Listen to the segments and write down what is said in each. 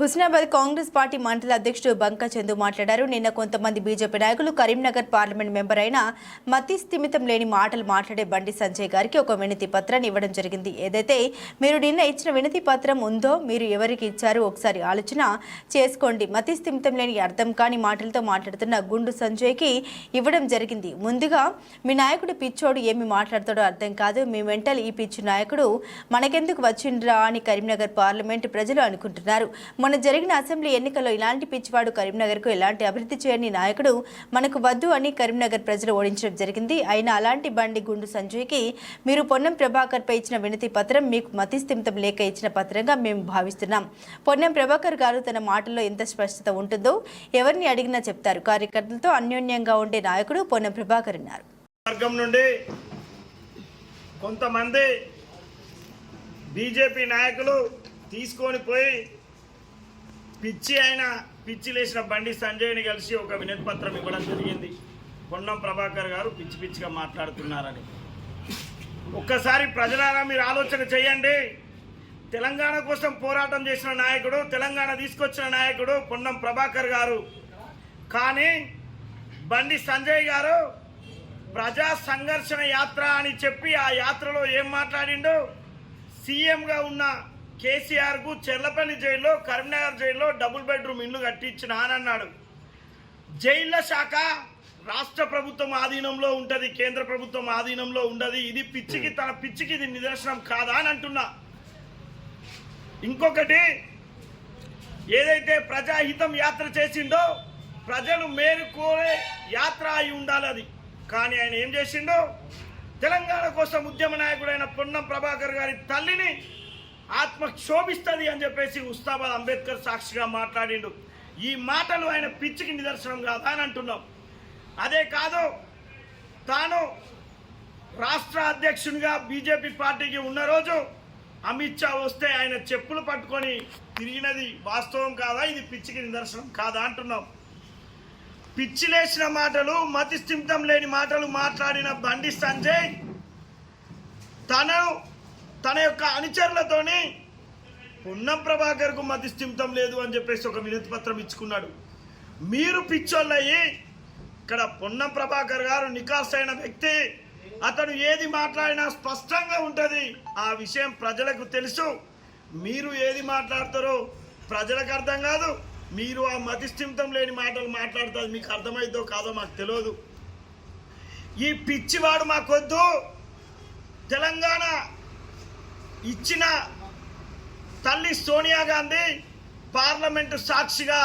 Husnabad Congress party మండల అధ్యక్షుడు బంకా చందు మాట్లాడారు. నిన్న కొంతమంది బీజేపీ నాయకులు కరీంనగర్ పార్లమెంట్ మెంబర్ అయిన మతి స్థిమితం లేని మాటలు మాట్లాడే బండి సంజయ్ గారికి ఒక వినతి పత్రాన్ని ఇవ్వడం జరిగింది. ఏదైతే మీరు నిన్న ఇచ్చిన వినతి పత్రం ఉందో మీరు ఎవరికి ఇచ్చారో ఒకసారి ఆలోచన చేసుకోండి. మతి స్థిమితం లేని అర్థం కాని మాటలతో మాట్లాడుతున్న గుండు సంజయ్కి ఇవ్వడం జరిగింది. ముందుగా మీ నాయకుడు పిచ్చోడు ఏమి మాట్లాడతాడో అర్థం కాదు. మీ వెంటల్ ఈ పిచ్చి నాయకుడు మనకెందుకు వచ్చిండ్రా అని కరీంనగర్ పార్లమెంట్ ప్రజలు అనుకుంటున్నారు. మొన్న జరిగిన అసెంబ్లీ ఎన్నికల్లో ఇలాంటి పిచ్చివాడు కరీంనగర్కు ఎలాంటి అభివృద్ధి చేయని నాయకుడు మనకు వద్దు అని కరీంనగర్ ప్రజలు ఓడించడం జరిగింది. అయినా అలాంటి బండి గుండు సంజయ్కి మీరు పొన్నం ప్రభాకర్పై ఇచ్చిన వినతి పత్రం మీకు మతిస్థిమితం లేక ఇచ్చిన పత్రంగా మేము భావిస్తున్నాం. పొన్నం ప్రభాకర్ గారు తన మాటల్లో ఎంత స్పష్టత ఉంటుందో ఎవరిని అడిగినా చెప్తారు. కార్యకర్తలతో అన్యోన్యంగా ఉండే నాయకుడు పొన్నం ప్రభాకర్ అన్నారు. వర్గం నుండి కొంతమంది బీజేపీ నాయకులు తీసుకొని పోయి పిచ్చి అయిన పిచ్చి లేచిన బండి సంజయ్ని కలిసి ఒక వినతి పత్రం ఇవ్వడం జరిగింది. పొన్నం ప్రభాకర్ గారు పిచ్చి పిచ్చిగా మాట్లాడుతున్నారని. ఒక్కసారి ప్రజలారా మీరు ఆలోచన చేయండి. తెలంగాణ కోసం పోరాటం చేసిన నాయకుడు తెలంగాణ తీసుకొచ్చిన నాయకుడు పొన్నం ప్రభాకర్ గారు. కానీ బండి సంజయ్ గారు ప్రజా సంఘర్షణ యాత్ర అని చెప్పి ఆ యాత్రలో ఏం మాట్లాడిండు సీఎంగా ఉన్న కేసీఆర్కు చెర్లపల్లి జైల్లో కరీంనగర్ జైల్లో డబుల్ బెడ్రూమ్ ఇల్లు కట్టించిన అని అన్నాడు. జైళ్ళ శాఖ రాష్ట్ర ప్రభుత్వం ఆధీనంలో ఉంటది కేంద్ర ప్రభుత్వం ఆధీనంలో ఉండదు ఇది పిచ్చికి తన పిచ్చికి ఇది నిదర్శనం కాదా అని అంటున్నా. ఇంకొకటి ఏదైతే ప్రజాహితం యాత్ర చేసిండో ప్రజలు మేలుకోలే యాత్ర అయి ఉండాలి అది. కానీ ఆయన ఏం చేసిండో తెలంగాణ కోసం ఉద్యమ నాయకుడైన పొన్నం ప్రభాకర్ గారి తల్లిని ఆత్మ క్షోభిస్తుంది అని చెప్పేసి ఉస్తాబాద్ అంబేద్కర్ సాక్షిగా మాట్లాడిండు. ఈ మాటలు ఆయన పిచ్చికి నిదర్శనం కాదా అని అంటున్నాం. అదే కాదు తాను రాష్ట్ర అధ్యక్షునిగా బీజేపీ పార్టీకి ఉన్న రోజు అమిత్ షా వస్తే ఆయన చెప్పులు పట్టుకొని తిరిగినది వాస్తవం కాదా? ఇది పిచ్చికి నిదర్శనం కాదా అంటున్నాం. పిచ్చి లేచిన మాటలు మతి స్థిమితం లేని మాటలు మాట్లాడిన బండి సంజయ్ తను తన యొక్క అనుచరులతోని పొన్నం ప్రభాకర్కు మతి లేదు అని చెప్పేసి ఒక వినతి పత్రం ఇచ్చుకున్నాడు. మీరు పిచ్చోళ్ళయ్యి ఇక్కడ పొన్నం ప్రభాకర్ గారు నికాసైన వ్యక్తి అతను ఏది మాట్లాడినా స్పష్టంగా ఉంటుంది. ఆ విషయం ప్రజలకు తెలుసు. మీరు ఏది మాట్లాడతారో ప్రజలకు అర్థం కాదు. మీరు ఆ మతిస్థిమితం లేని మాటలు మాట్లాడుతుంది మీకు అర్థమైందో కాదో మాకు తెలియదు. ఈ పిచ్చివాడు మాకొద్దు. తెలంగాణ ఇచ్చిన తల్లి సోనియా గాంధీ పార్లమెంటు సాక్షిగా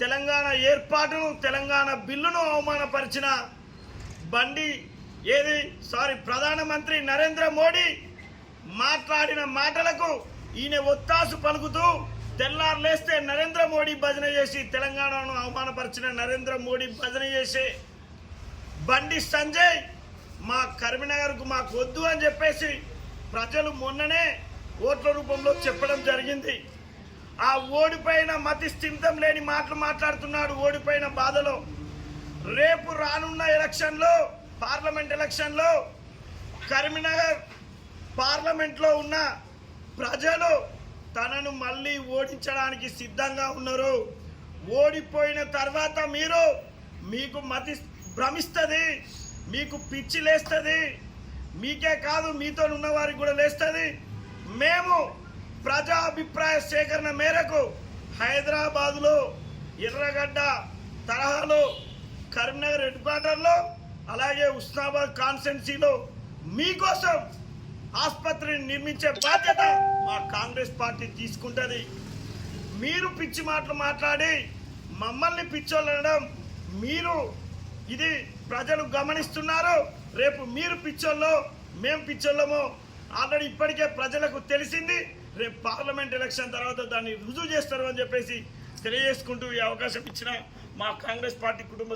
తెలంగాణ ఏర్పాటును తెలంగాణ బిల్లును అవమానపరిచిన బండి ఏది? సారీ ప్రధానమంత్రి నరేంద్ర మోడీ మాట్లాడిన మాటలకు ఈయన ఒత్తాసు పలుకుతూ తెల్లారు లేస్తే నరేంద్ర మోడీ భజన చేసి తెలంగాణను అవమానపరిచిన నరేంద్ర మోడీ భజన చేసే బండి సంజయ్ మా కరీంనగర్కు మాకు వద్దు అని చెప్పేసి ప్రజలు మొన్ననే ఓట్ల రూపంలో చెప్పడం జరిగింది. ఆ ఓడిపోయిన మతి స్థిమితం లేని మాటలు మాట్లాడుతున్నాడు ఓడిపోయిన బాధలో. రేపు రానున్న ఎలక్షన్లో పార్లమెంట్ ఎలక్షన్లో కరీంనగర్ పార్లమెంట్లో ఉన్న ప్రజలు తనను మళ్ళీ ఓడించడానికి సిద్ధంగా ఉన్నారు. ఓడిపోయిన తర్వాత మీరు మీకు మతి భ్రమిస్తుంది మీకు పిచ్చి లేస్తుంది మీకే కాదు మీతో ఉన్న వారికి కూడా లేస్తుంది. మేము ప్రజా అభిప్రాయ సేకరణ మేరకు హైదరాబాదులో ఎర్రగడ్డ తరహాలో కరీంనగర్ హెడ్ క్వార్టర్లో అలాగే ఉస్నాబాద్ కాన్స్టెన్సీలో మీకోసం ఆసుపత్రిని నిర్మించే బాధ్యత మా కాంగ్రెస్ పార్టీ తీసుకుంటుంది. మీరు పిచ్చి మాటలు మాట్లాడి మమ్మల్ని పిచ్చోళ్ళడం మీరు ఇది ప్రజలు గమనిస్తున్నారు. రేపు మీరు పిచ్చోళ్ళో మేము పిచ్చోళ్ళమో ఆల్రెడీ ఇప్పటికే ప్రజలకు తెలిసింది రేపు పార్లమెంట్ ఎలక్షన్ తర్వాత దాన్ని రుజువు చేస్తారు అని చెప్పేసి తెలియజేసుకుంటూ ఈ అవకాశం ఇచ్చిన మా కాంగ్రెస్ పార్టీ కుటుంబ